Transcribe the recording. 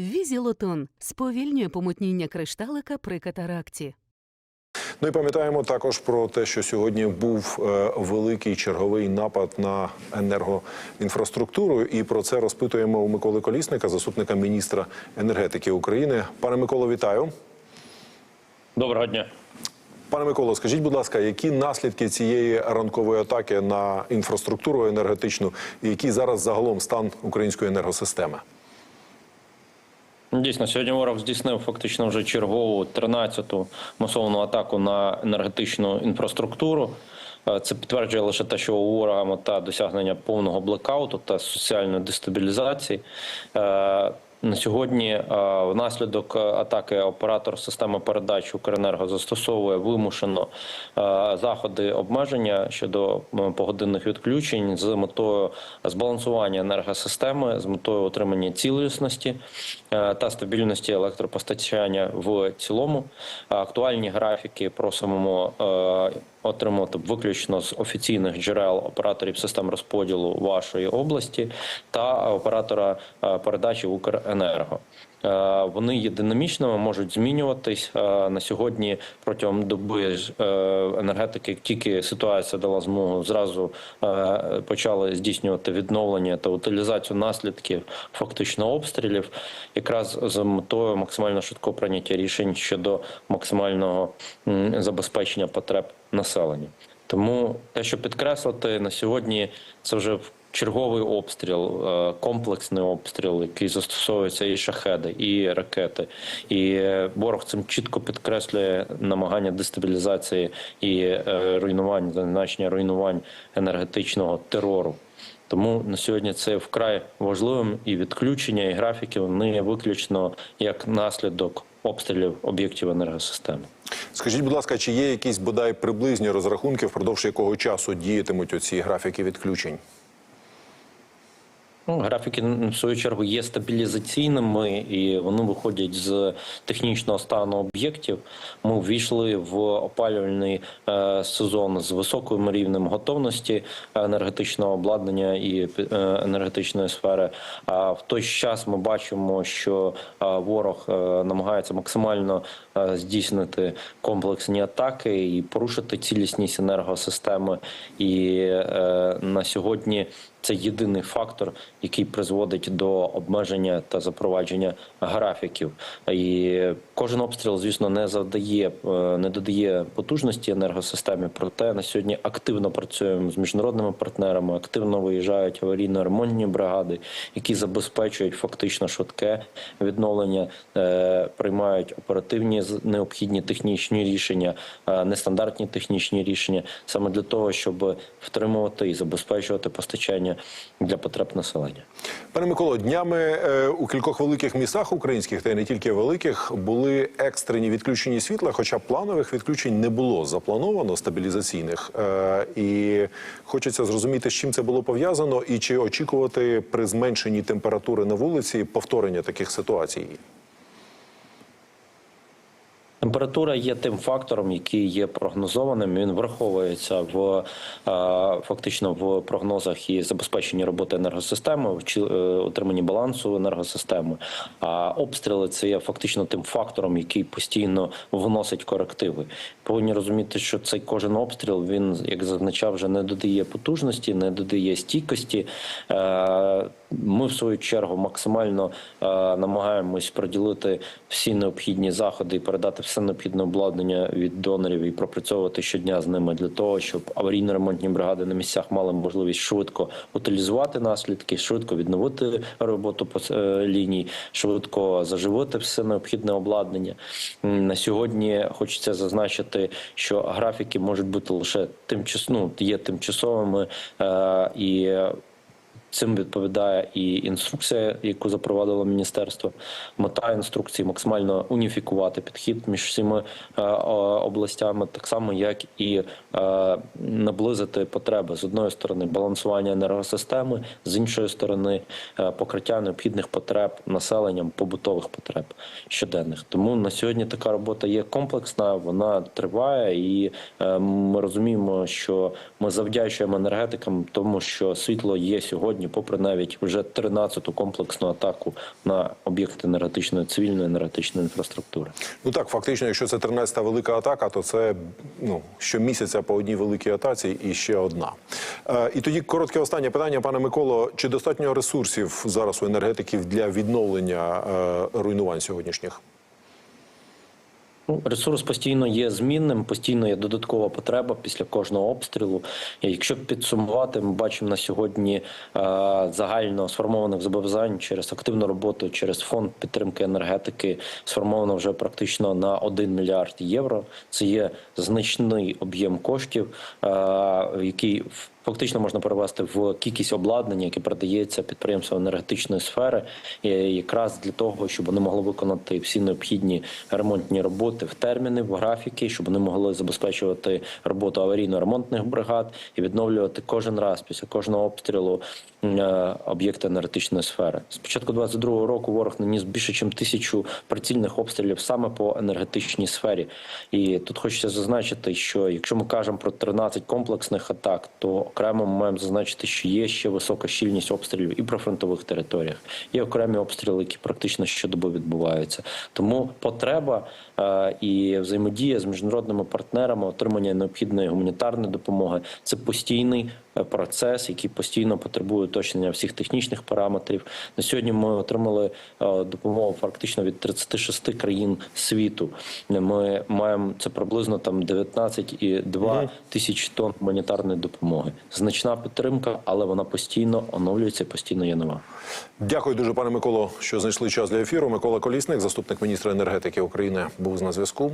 Візілотон сповільнює помутніння кришталика при катаракті. Ну і пам'ятаємо також про те, що сьогодні був е, великий черговий напад на енергоінфраструктуру. І про це розпитуємо у Миколи Колісника, заступника міністра енергетики України. Пане Миколо, вітаю. Доброго дня. Пане Миколо, скажіть, будь ласка, які наслідки цієї ранкової атаки на інфраструктуру енергетичну, і який зараз загалом стан української енергосистеми? Дійсно, сьогодні ворог здійснив фактично вже чергову 13-ту масовану атаку на енергетичну інфраструктуру. Е, Це підтверджує лише те, що у ворога мета досягнення повного блекауту та соціальної дестабілізації. Е, На сьогодні е, внаслідок атаки оператор системи передач Укренерго застосовує вимушено е, заходи обмеження щодо погодинних відключень з метою збалансування енергосистеми, з метою отримання цілісності е, та стабільності електропостачання в цілому. Актуальні графіки просимо е, отримати виключно з офіційних джерел операторів систем розподілу вашої області та оператора е, передачі Укренерго. Е, Вони є динамічними, можуть змінюватись Е, на сьогодні. Протягом доби е, енергетики, тільки ситуація дала змогу, зразу почали здійснювати відновлення та утилізацію наслідків фактично обстрілів, якраз з метою максимально швидкого прийняття рішень щодо максимального забезпечення потреб населення. Тому те, що підкреслити на сьогодні, це вже черговий обстріл, е, комплексний обстріл, який застосовується і шахеди, і ракети. І е, ворог цим чітко підкреслює намагання дестабілізації і е, руйнувань, зазначення руйнувань енергетичного терору. Тому на сьогодні це вкрай важливим і відключення, і графіки вони виключно як наслідок обстрілів об'єктів енергосистеми. Скажіть, будь ласка, чи є якісь бодай приблизні розрахунки, впродовж якого часу діятимуть оці графіки відключень? Ну, графіки в свою чергу є стабілізаційними і вони виходять з технічного стану об'єктів. Ми ввійшли в опалювальний е, сезон з високим рівнем готовності енергетичного обладнання і е, енергетичної сфери. А в той час ми бачимо, що е, ворог намагається максимально здійснити комплексні атаки і порушити цілісність енергосистеми. І на сьогодні це єдиний фактор, який призводить до обмеження та запровадження графіків. І кожен обстріл, звісно, не завдає, е, не додає потужності енергосистемі. Проте на сьогодні активно працюємо з міжнародними партнерами, активно виїжджають аварійно-ремонтні бригади, які забезпечують фактично швидке відновлення, е, приймають оперативні необхідні технічні рішення, е, нестандартні технічні рішення, саме для того, щоб втримувати і забезпечувати постачання для потреб населення. Пане Миколо, днями е, у кількох великих містах українських, та й не тільки великих, були екстрені відключення світла, хоча планових відключень не було заплановано стабілізаційних. Е, і хочеться зрозуміти, з чим це було пов'язано, і чи очікувати при зменшенні температури на вулиці повторення таких ситуацій. Температура є тим фактором, який є прогнозованим. Він враховується в е, фактично в прогнозах і забезпеченні роботи енергосистеми, в е, отриманні балансу енергосистеми. А обстріли це є фактично тим фактором, який постійно вносить корективи. Повинні розуміти, що цей кожен обстріл він, як зазначав, вже не додає потужності, не додає стійкості. Е, Ми в свою чергу максимально намагаємось приділити всі необхідні заходи і передати все необхідне обладнання від донорів і пропрацьовувати щодня з ними для того, щоб аварійно-ремонтні бригади на місцях мали можливість швидко утилізувати наслідки, швидко відновити роботу по е, лінії, швидко заживити все необхідне обладнання. На сьогодні хочеться зазначити, що графіки можуть бути лише тимчасно, ну, є тимчасовими е, і. Цим відповідає і інструкція, яку запровадило міністерство. Мета інструкції максимально уніфікувати підхід між всіма е, областями, так само як і е, наблизити потреби з одної сторони балансування енергосистеми, з іншої сторони е, покриття необхідних потреб населенням, побутових потреб щоденних. Тому на сьогодні така робота є комплексна, вона триває, і ми розуміємо, що ми завдячуємо енергетикам, тому що світло є сьогодні сьогодні, попри навіть вже 13-ту комплексну атаку на об'єкти енергетичної цивільної енергетичної інфраструктури. Ну так, фактично, якщо це 13-та велика атака, то це ну щомісяця по одній великій атаці і ще одна. Е, і тоді коротке останнє питання, пане Миколо. Чи достатньо ресурсів зараз у енергетиків для відновлення е, руйнувань сьогоднішніх? Ресурс постійно є змінним, постійно є додаткова потреба після кожного обстрілу. Якщо підсумувати, ми бачимо на сьогодні е, загально сформованих зобов'язань через активну роботу, через фонд підтримки енергетики сформовано вже практично на 1 мільярд євро. Це є значний об'єм коштів, е, який в Фактично можна перевести в кількість обладнання, яке продається підприємствам енергетичної сфери, якраз для того, щоб вони могли виконати всі необхідні ремонтні роботи в терміни, в графіки, щоб вони могли забезпечувати роботу аварійно-ремонтних бригад і відновлювати кожен раз після кожного обстрілу е, об'єкти енергетичної сфери. З початку 22-го року ворог наніс більше, ніж тисячу прицільних обстрілів саме по енергетичній сфері. І тут хочеться зазначити, що якщо ми кажемо про 13 комплексних атак, то окремо ми маємо зазначити, що є ще висока щільність обстрілів і про фронтових територіях. Є окремі обстріли, які практично щодобу відбуваються. Тому потреба е, і взаємодія з міжнародними партнерами, отримання необхідної гуманітарної допомоги це постійний процес, який постійно потребує уточнення всіх технічних параметрів. На сьогодні ми отримали е, допомогу фактично від 36 країн світу. Ми маємо це приблизно там 19,2 тисяч тонн гуманітарної допомоги. Значна підтримка, але вона постійно оновлюється, постійно є нова. Дякую дуже, пане Миколо, що знайшли час для ефіру. Микола Колісник, заступник міністра енергетики України, був на зв'язку.